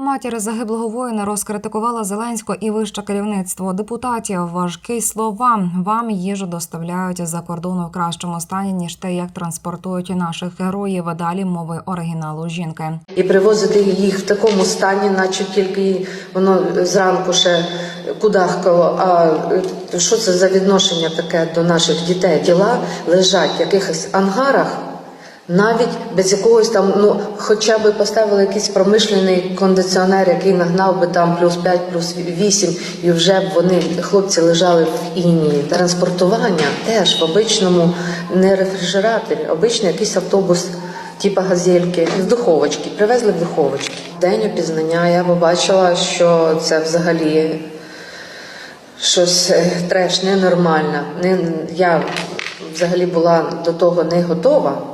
Матір загиблого воїна розкритикувала Зеленського і вище керівництво депутатів. Важкі слова вам їжу доставляють за кордону в кращому стані ніж те, як транспортують наших героїв. Далі мови оригіналу жінки. І привозити їх в такому стані, наче тільки воно зранку ще кудахкало. А е, що це за відношення таке до наших дітей? Тіла лежать в якихось ангарах, навіть без якогось там, ну хоча б поставили якийсь промишлений кондиціонер, який нагнав би там плюс 5, плюс 8, і вже б вони, хлопці, лежали в інії. Транспортування теж в обичному не рефрижераторі, обичний якийсь автобус. Типа газельки з духовочки, привезли в духовочки. День опізнання я побачила, що це взагалі щось е, треш, ненормальне. Не, я взагалі була до того не готова.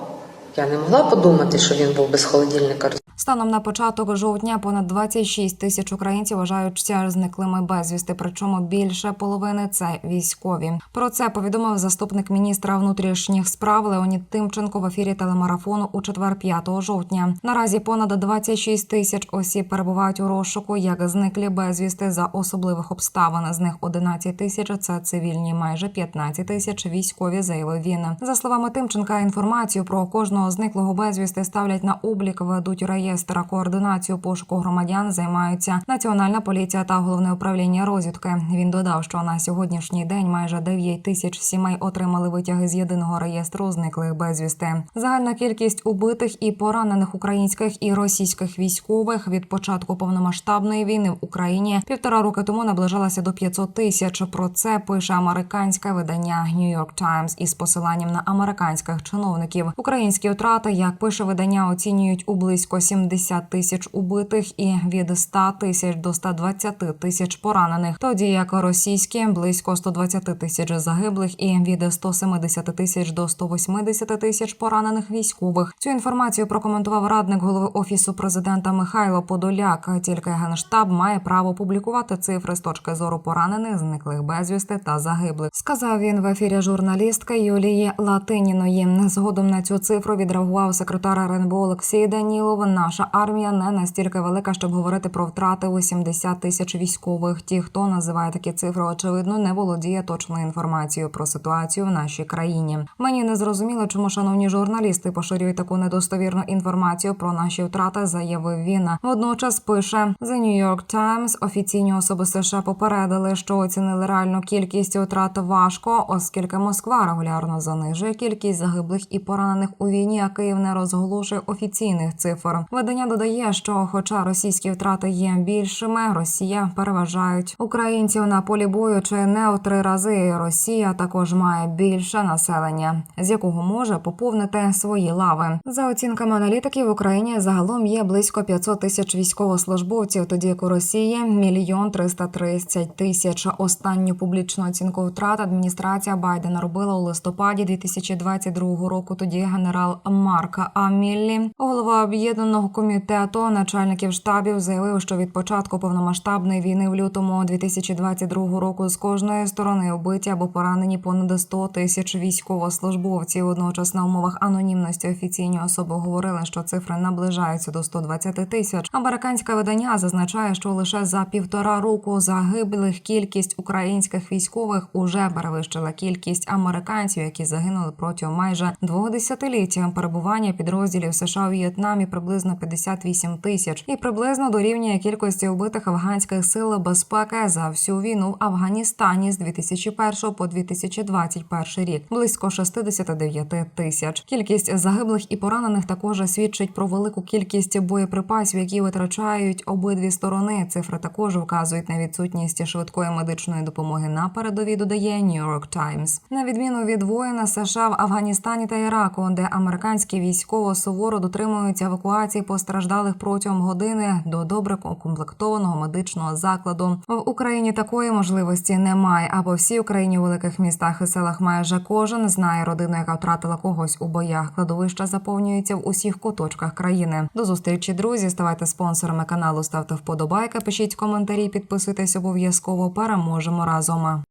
Я не могла подумати, що він був без холодильника. Станом на початок жовтня понад 26 тисяч українців вважаються зниклими безвісти. Причому більше половини це військові. Про це повідомив заступник міністра внутрішніх справ Леонід Тимченко в ефірі телемарафону у четвер 5 жовтня. Наразі понад 26 тисяч осіб перебувають у розшуку як зниклі безвісти за особливих обставин. З них 11 тисяч це цивільні, майже 15 тисяч військові. Заявив він. За словами Тимченка, інформацію про кожного зниклого безвісти ставлять на облік, ведуть реєстр координацію пошуку громадян. Займаються Національна поліція та головне управління розвідки. Він додав, що на сьогоднішній день майже 9 тисяч сімей отримали витяги з єдиного реєстру зниклих безвісти. Загальна кількість убитих і поранених українських і російських військових від початку повномасштабної війни в Україні півтора роки тому наближалася до 500 тисяч. Про це пише американське видання New York Times із посиланням на американських чиновників. Українські втрати, як пише видання, оцінюють у близько 70 тисяч убитих і від 100 тисяч до 120 тисяч поранених. Тоді як російські близько 120 тисяч загиблих і від 170 тисяч до 180 тисяч поранених військових. Цю інформацію прокоментував радник голови офісу президента Михайло Подоляк. Тільки генштаб має право публікувати цифри з точки зору поранених, зниклих безвісти та загиблих. Сказав він в ефірі журналістки Юлії Латиніної. Згодом на цю цифру відреагував секретар РНБО Олексій Данілов. Наша армія не настільки велика, щоб говорити про втрати у 70 тисяч військових. Ті, хто називає такі цифри, очевидно, не володіє точною інформацією про ситуацію в нашій країні. Мені не зрозуміло, чому шановні журналісти поширюють таку недостовірну інформацію про наші втрати. Заявив він. Водночас пише The New York Times, Офіційні особи США попередили, що оцінили реальну кількість втрат важко, оскільки Москва регулярно занижує кількість загиблих і поранених у війні, а Київ не розголошує офіційних цифр. Видання додає, що, хоча російські втрати є більшими, Росія переважають українців на полі бою чи не у три рази. Росія також має більше населення, з якого може поповнити свої лави. За оцінками аналітиків в Україні загалом є близько 500 тисяч військовослужбовців, тоді як у Росії мільйон 330 тисяч. Останню публічну оцінку втрат адміністрація Байдена робила у листопаді 2022 року. Тоді генерал Марк Аміллі, голова об'єднаного комітету начальників штабів, заявив, що від початку повномасштабної війни в лютому 2022 року з кожної сторони вбиті або поранені понад 100 тисяч військовослужбовців. Водночас на умовах анонімності офіційні особи говорили, що цифри наближаються до 120 тисяч. Американське видання зазначає, що лише за півтора року загиблих кількість українських військових уже перевищила кількість американців, які загинули протягом майже двох десятиліть перебування підрозділів США у В'єтнамі приблизно 58 тисяч і приблизно дорівнює кількості вбитих афганських сил безпеки за всю війну в Афганістані з 2001 по 2021 рік близько 69 тисяч. Кількість загиблих і поранених також свідчить про велику кількість боєприпасів, які витрачають обидві сторони. Цифри також вказують на відсутність швидкої медичної допомоги на передовій. Додає New York Times. На відміну від воїна США в Афганістані та Іраку, де американські військово суворо дотримуються евакуації постраждалих протягом години до добре укомплектованого медичного закладу. В Україні такої можливості немає. А по всій Україні у великих містах і селах майже кожен знає родину, яка втратила когось у боях. Кладовища заповнюються в усіх куточках країни. До зустрічі, друзі. Ставайте спонсорами каналу, ставте вподобайки, пишіть коментарі, підписуйтесь обов'язково. Переможемо разом.